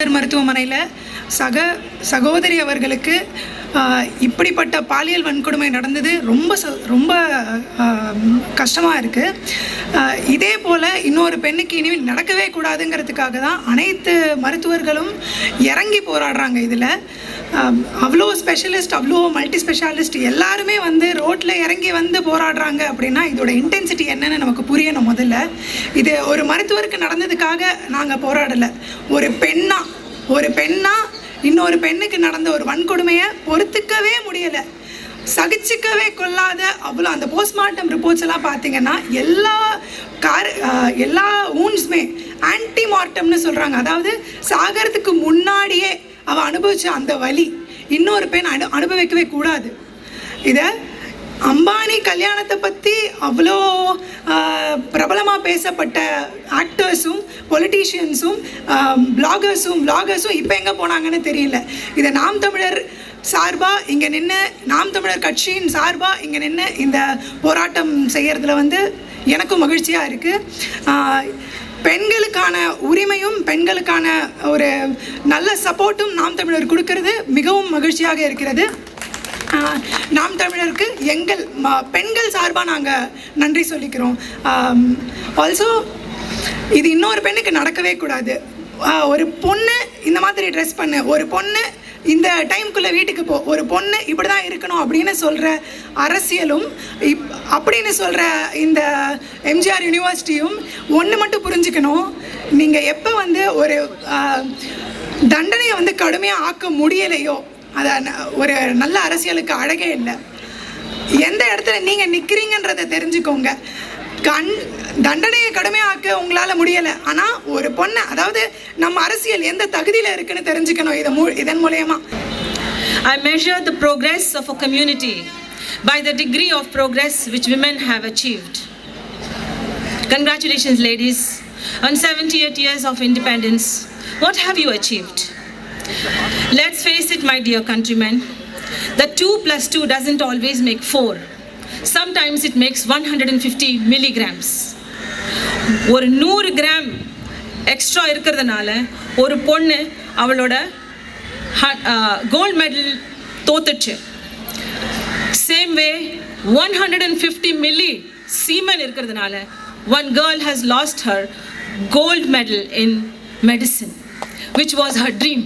மருத்துவமனையில் சக சகோதரி அவர்களுக்கு இப்படிப்பட்ட பாலியல் வன்கொடுமை நடந்தது ரொம்ப ச ரொம்ப கஷ்டமாக இருக்குது இதே போல் இன்னொரு பெண்ணுக்கு இனிமேல் நடக்கவே கூடாதுங்கிறதுக்காக தான் அனைத்து மருத்துவர்களும் இறங்கி போராடுறாங்க இதில். அவ்வளோ ஸ்பெஷலிஸ்ட் அவ்வளோ மல்டி ஸ்பெஷாலிஸ்ட் எல்லாருமே வந்து ரோட்டில் இறங்கி வந்து போராடுறாங்க அப்படின்னா இதோட இன்டென்சிட்டி என்னன்னு நமக்கு புரியணும் முதல்ல. இது ஒரு மருத்துவருக்கு நடந்ததுக்காக நாங்கள் போராடலை. ஒரு பெண்ணா ஒரு பெண்ணாக இன்னொரு பெண்ணுக்கு நடந்த ஒரு வன்கொடுமையை பொறுத்துக்கவே முடியலை. சகிச்சுக்கவே கொள்ளாத அவ்வளோ அந்த போஸ்ட்மார்ட்டம் ரிப்போர்ட்ஸ் எல்லாம் பார்த்தீங்கன்னா எல்லா கார் எல்லா ஊன்ஸுமே ஆன்டி மார்ட்டம்னு சொல்கிறாங்க அதாவது சாகிறதுக்கு முன்னாடியே அவள் அனுபவித்த அந்த வலி இன்னொரு பெண் அனு அனுபவிக்கவே கூடாது. இதை அம்பானி கல்யாணத்தை பற்றி அவ்வளோ பிரபலமாக பேசப்பட்ட ஆக்டர்ஸும் பொலிட்டீஷியன்ஸும் பிளாகர்ஸும் பிளாகர்ஸும் இப்போ எங்கே போனாங்கன்னு தெரியல. இதை நாம் தமிழர் சார்பாக இங்கே நின்று நாம் தமிழர் கட்சியின் சார்பாக இங்கே நின்று இந்த போராட்டம் செய்கிறதுல வந்து எனக்கும் மகிழ்ச்சியாக இருக்குது பெண்களுக்கான உரிமையும் பெண்களுக்கான ஒரு நல்ல சப்போர்ட்டும் நாம் தமிழர் கொடுக்கறது மிகவும் மகிழ்ச்சியாக இருக்கிறது. நாம் தமிழருக்கு எங்கள் ம- பெண்கள் சார்பாக நாங்கள் நன்றி சொல்லிக்கிறோம். ஆல்சோ இது இன்னொரு பெண்ணுக்கு நடக்கவே கூடாது. ஒரு பொண்ணு இந்த மாதிரி ட்ரெஸ் பண்ணு ஒரு பொண்ணு இந்த டைம்குள்ளே வீட்டுக்கு போ ஒரு பொண்ணு இப்படி தான் இருக்கணும் அப்படின்னு சொல்கிற அரசியலும் இப் அப்படின்னு சொல்கிற இந்த எம்ஜிஆர் யூனிவர்சிட்டியும் ஒன்று மட்டும் புரிஞ்சுக்கணும். நீங்கள் எப்போ வந்து ஒரு தண்டனையை வந்து கடுமையாக ஆக்க முடியலையோ அதை ந- ஒரு நல்ல அரசியலுக்கு அழகே இல்லை எந்த இடத்துல நீங்கள் நிற்கிறீங்கன்றதை தெரிஞ்சுக்கோங்க கண் தண்டனையை கடுமையாக்க உங்களால் முடியலை ஆனால் ஒரு பொண்ணை அதாவது நம்ம அரசியல் எந்த தகுதியில் இருக்குன்னு தெரிஞ்சுக்கணும் இதை மூ இதன் மூலயமா I measure the progress of a community by the degree of progress which women have achieved. Congratulations, ladies, on 78 years of independence. What have you achieved? Let's face it, my dear countrymen, that 2 plus 2 doesn't always make 4. Sometimes it makes 150 milligrams. ஒரு நூறு gram extra இருக்கிறதுனால ஒரு பொண்ணு அவளோட gold medal தோத்துச்சு same way one hundred and fifty milli semen இருக்கிறதுனால one girl has lost her gold medal in medicine which was her dream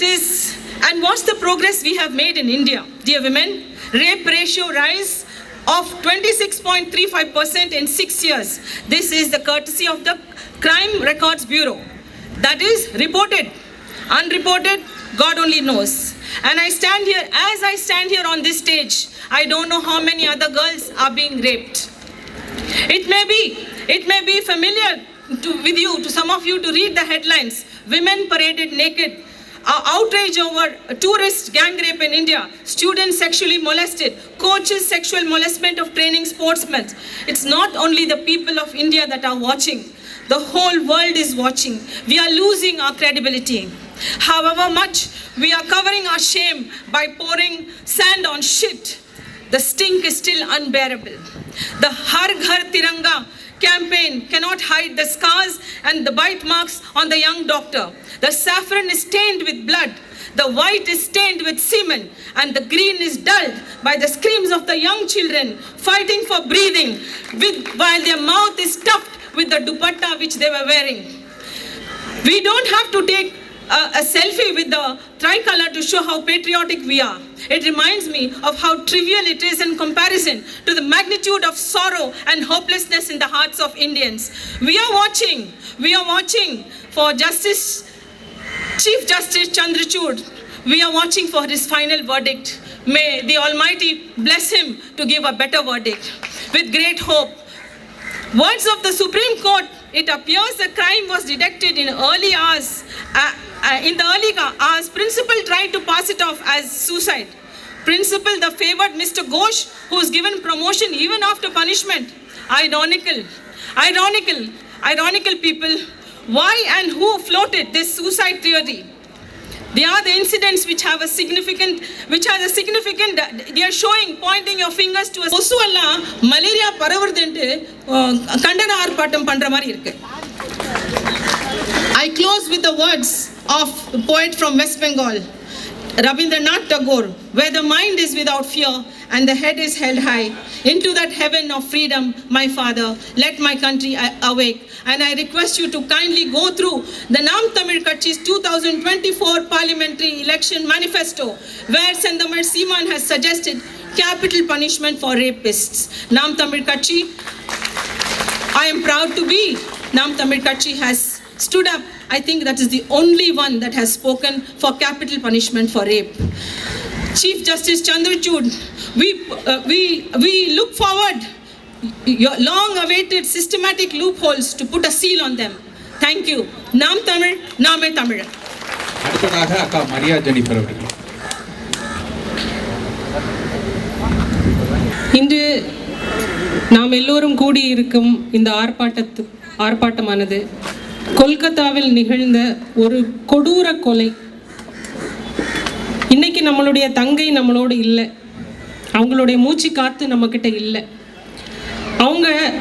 It is, and what's the progress we have made in India, dear women? Rape ratio rise of 26.35% in six years. This is the courtesy of the Crime Records Bureau. That is reported. Unreported, God only knows. And I stand here, as I stand here on this stage, I don't know how many other girls are being raped. It may be, it may be familiar to, with you, to some of you, to read the headlines. Women paraded naked. Outrage over tourist gang rape in India. Students sexually molested. Coaches sexual molestment of training sportsmen. It's not only the people of India that are watching. The whole world is watching. We are losing our credibility. However much we are covering our shame by pouring sand on shit, the stink is still unbearable. The Har Ghar Tiranga campaign cannot hide the scars and the bite marks on the young doctor. The saffron is stained with blood. The white is stained with semen, and the green is dulled by the screams of the young children fighting for breathing, with, while their mouth is stuffed with the dupatta which they were wearing. We don't have to take a, a selfie with the tricolor to show how patriotic we are. It reminds me of how trivial it is in comparison to the magnitude of sorrow and hopelessness in the hearts of Indians. We are watching, we are watching for Justice, Chief Justice Chandrachud. We are watching for his final verdict. May the Almighty bless him to give a better verdict. With great hope, Words of the Supreme Court, it appears the crime was detected in early hours. Uh, uh, in the early hours, principal tried to pass it off as suicide. Principal, the favored Mr. Ghosh, who was given promotion even after punishment. Ironical, ironical, ironical people. Why and who floated this suicide theory? They are the incidents which have a significant, which has a significant, they are showing, pointing your fingers to us. கொசு எல்லாம் malaria பரவுறதுன்ட்டு அஹ், கண்டன ஆர்ப்பாட்டம் பண்ற மாதிரி இருக்கு I close with the words of a poet from West Bengal, Rabindranath Tagore, where the mind is without fear and the head is held high. Into that heaven of freedom, my father, let my country awake. And I request you to kindly go through the Nam Tamil Katchi's 2024 parliamentary election manifesto, where Sendamar Seaman has suggested capital punishment for rapists. Nam Tamil Katchi I am proud to be Nam Tamil Katchi has stood up. I think that is the only one that has spoken for capital punishment for rape. Chief Justice Chandrachud, we, uh, we, we look forward your long-awaited systematic loopholes to put a seal on them. Thank you. Nam Tamil, Name Tamil. அடுத்ததாக அக்கா Maria Jennifer அவர்கள் இன்று நாம் எல்லோரும் கூடியிருக்கும் இந்த ஆர்ப்பாட்டத்து ஆர்ப்பாட்டமானது கொல்கத்தாவில் நிகழ்ந்த ஒரு கொடூர கொலை. இன்னைக்கு நம்மளுடைய தங்கை நம்மளோடு இல்லை. அவங்களுடைய மூச்சு காத்து நம்மக்கிட்ட இல்லை. அவங்க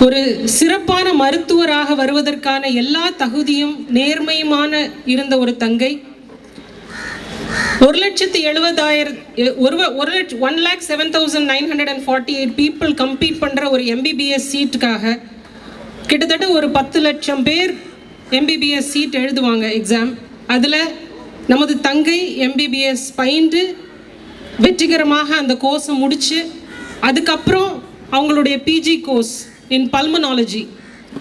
ஒரு சிறப்பான மருத்துவராக வருவதற்கான எல்லா தகுதியும் நேர்மையுமான இருந்த ஒரு தங்கை. ஒரு லட்சத்தி எழுபதாயிரம் ஒரு ஒரு லட்ச one lakh seven thousand nine hundred and forty eight people complete பண்ணுற ஒரு எம்பிபிஎஸ் சீட்டுக்காக கிட்டத்தட்ட ஒரு பத்து லட்சம் பேர் எம்பிபிஎஸ் சீட் எழுதுவாங்க எக்ஸாம் அதில் நமது தங்கை எம்பிபிஎஸ் பயின்று வெற்றிகரமாக அந்த கோர்ஸை முடித்து அதுக்கப்புறம் அவங்களுடைய பிஜி கோர்ஸ் இன் பல்மனாலஜி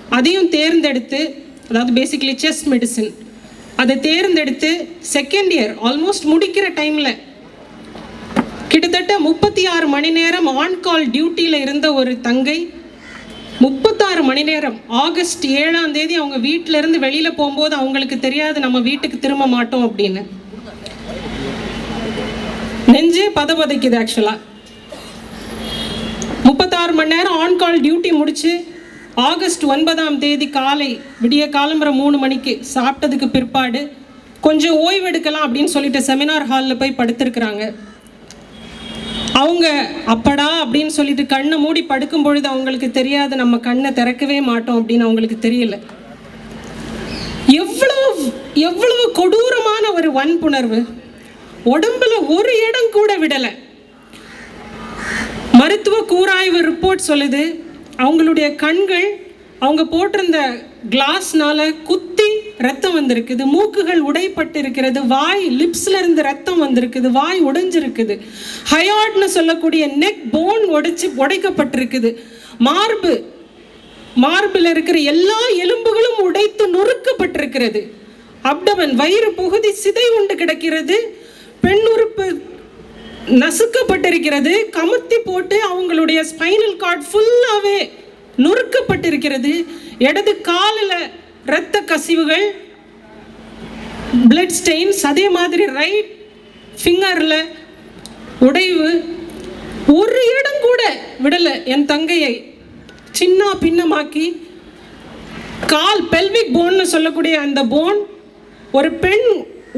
அதையும் தேர்ந்தெடுத்து அதாவது பேசிக்கலி செஸ்ட் மெடிசின் அதை தேர்ந்தெடுத்து செகண்ட் இயர் ஆல்மோஸ்ட் முடிக்கிற டைமில் கிட்டத்தட்ட முப்பத்தி ஆறு மணி நேரம் ஆன் கால் டியூட்டியில் இருந்த ஒரு தங்கை முப்பத்தாறு மணி நேரம் ஆகஸ்ட் ஏழாம் தேதி அவங்க வீட்டில இருந்து வெளியில போகும்போது அவங்களுக்கு தெரியாது நம்ம வீட்டுக்கு திரும்ப மாட்டோம் அப்படின்னு. நெஞ்சே பதபதைக்குது ஆக்சுவலா முப்பத்தாறு மணி நேரம் ஆன் கால் டியூட்டி முடிச்சு ஆகஸ்ட் ஒன்பதாம் தேதி காலை விடிய காலம்புற மூணு மணிக்கு சாப்பிட்டதுக்கு பிற்பாடு கொஞ்சம் ஓய்வெடுக்கலாம் அப்படின்னு சொல்லிட்டு செமினார் ஹாலில் போய் படுத்திருக்கிறாங்க. அவங்க அப்படா அப்படின்னு சொல்லிட்டு கண்ணை மூடி படுக்கும் பொழுது அவங்களுக்கு தெரியாது நம்ம கண்ணை திறக்கவே மாட்டோம் அப்படின்னு அவங்களுக்கு தெரியல. எவ்வளவு எவ்வளவு கொடூரமான ஒரு வன்புணர்வு. உடம்புல ஒரு இடம் கூட விடலை. மருத்துவ கூராய்வு ரிப்போர்ட் சொல்லுது. அவங்களுடைய கண்கள் அவங்க போட்டிருந்த கிளாஸ்னால குத்தி ரத்தம் வந்திருக்குது. மூக்குகள் உடைப்பட்டு இருக்கிறது வாய் லிப்ஸ்ல இருந்து ரத்தம் வந்திருக்குது. வாய் உடைஞ்சிருக்குது. ஹயாட்னு சொல்லக்கூடிய நெக் போன் உடைச்சு உடைக்கப்பட்டிருக்குது. மார்பு மார்பில் இருக்கிற எல்லா எலும்புகளும் உடைத்து நொறுக்கப்பட்டிருக்கிறது. அப்டமன் வயிறு பகுதி சிதை உண்டு கிடக்கிறது. பெண் உறுப்பு நசுக்கப்பட்டிருக்கிறது. கமுத்தி போட்டு அவங்களுடைய ஸ்பைனல் கார்டு ஃபுல்லாகவே நொறுக்கப்பட்டிருக்கிறது. இடது காலில் இரத்த கசிவுகள் பிளட் ஸ்டெயின்ஸ் அதே மாதிரி ரைட் ஃபிங்கரில் உடைவு. ஒரு இடம் கூட விடலை என் தங்கையை. சின்ன பின்னமாக்கி கால் பெல்விக் போன்னு சொல்லக்கூடிய அந்த போன் ஒரு பெண்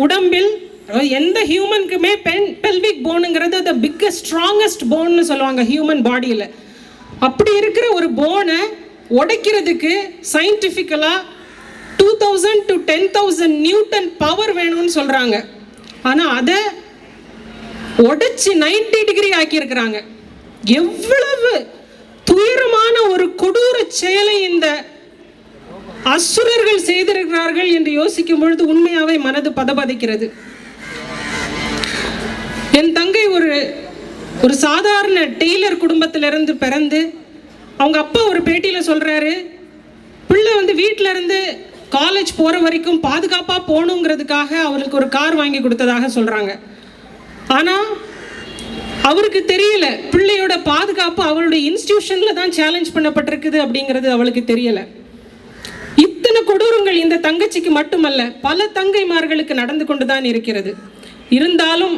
உடம்பில் எந்த ஹியூமனுக்குமே பெண் பெல்விக் போனுங்கிறது த பிக்கஸ்ட் ஸ்ட்ராங்கஸ்ட் போன்னு சொல்லுவாங்க ஹியூமன் பாடியில் அப்படி இருக்கிற ஒரு போனை உடைக்கிறதுக்கு சயின்டிஃபிக்கலாக two thousand to ten thousand newton power வேணும்னு சொல்கிறாங்க ஆனால் அதை உடைச்சி நைன்டி டிகிரி ஆக்கியிருக்கிறாங்க. எவ்வளவு துயரமான ஒரு கொடூர செயலை இந்த அசுரர்கள் செய்திருக்கிறார்கள் என்று யோசிக்கும் பொழுது உண்மையாவே மனது பதபதிக்கிறது. என் தங்கை ஒரு ஒரு சாதாரண டெய்லர் குடும்பத்திலிருந்து பிறந்து அவங்க அப்பா ஒரு பேட்டியில் சொல்கிறாரு பிள்ளை வந்து வீட்டிலேருந்து காலேஜ் போகிற வரைக்கும் பாதுகாப்பாக போகணுங்கிறதுக்காக அவருக்கு ஒரு கார் வாங்கி கொடுத்ததாக சொல்கிறாங்க ஆனால் அவருக்கு தெரியல பிள்ளையோட பாதுகாப்பு அவளுடைய இன்ஸ்டியூஷனில் தான் சேலஞ்ச் பண்ணப்பட்டிருக்குது அப்படிங்கிறது அவளுக்கு தெரியலை. இத்தனை கொடூரங்கள் இந்த தங்கச்சிக்கு மட்டுமல்ல பல தங்கைமார்களுக்கு நடந்து கொண்டு தான் இருக்கிறது. இருந்தாலும்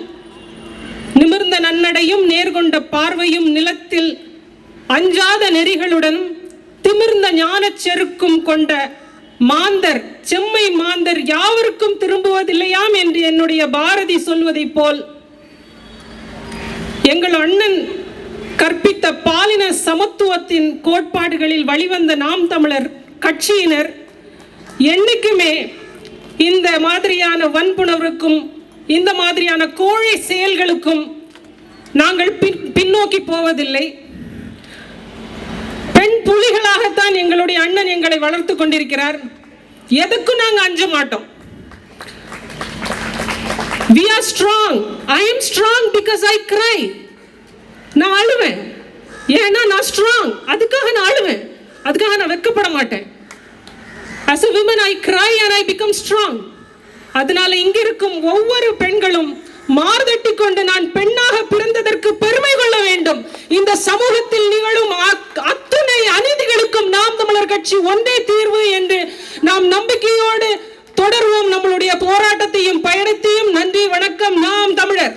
நிமிர்ந்த நன்னடையும் நேர்கொண்ட பார்வையும் நிலத்தில் அஞ்சாத நெறிகளுடன் திமிர்ந்த ஞானச் செருக்கும் கொண்ட மாந்தர் செம்மை மாந்தர் யாவருக்கும் திரும்புவதில்லையாம் என்று என்னுடைய பாரதி சொல்வதைப் போல் எங்கள் அண்ணன் கற்பித்த பாலின சமத்துவத்தின் கோட்பாடுகளில் வழிவந்த நாம் தமிழர் கட்சியினர் என்னைக்குமே இந்த மாதிரியான வன்புணர்வுக்கும் இந்த மாதிரியான கோழை செயல்களுக்கும் நாங்கள் பின் பின்னோக்கி போவதில்லை. பெண் புலிகளாகத்தான் எங்களுடைய அண்ணன் எங்களை வளர்த்து கொண்டிருக்கிறார். எதுக்கும் நாங்கள் அஞ்ச மாட்டோம்? We are strong I am strong because I cry நான் அழுவேன். ஏன்னா நான் ஸ்ட்ராங் அதுக்காக நான் அழுவேன். அதுக்காக நான் வெட்கப்பட மாட்டேன். As a woman i cry and i become strong. அதனால இங்க இருக்கும் ஒவ்வொரு பெண்களும் மார்தட்டி கொண்டு நான் பெண்ணாக பிறந்ததற்கு பெருமை கொள்ள வேண்டும். இந்த சமூகத்தில் நிகழும் அத்துணை அநீதிகளுக்கும் நாம் தமிழர் கட்சி ஒன்றே தீர்வு என்று நாம் நம்பிக்கையோடு தொடர்வோம். நம்மளுடைய போராட்டத்தையும் பயணத்தையும் நன்றி வணக்கம். நாம் தமிழர்.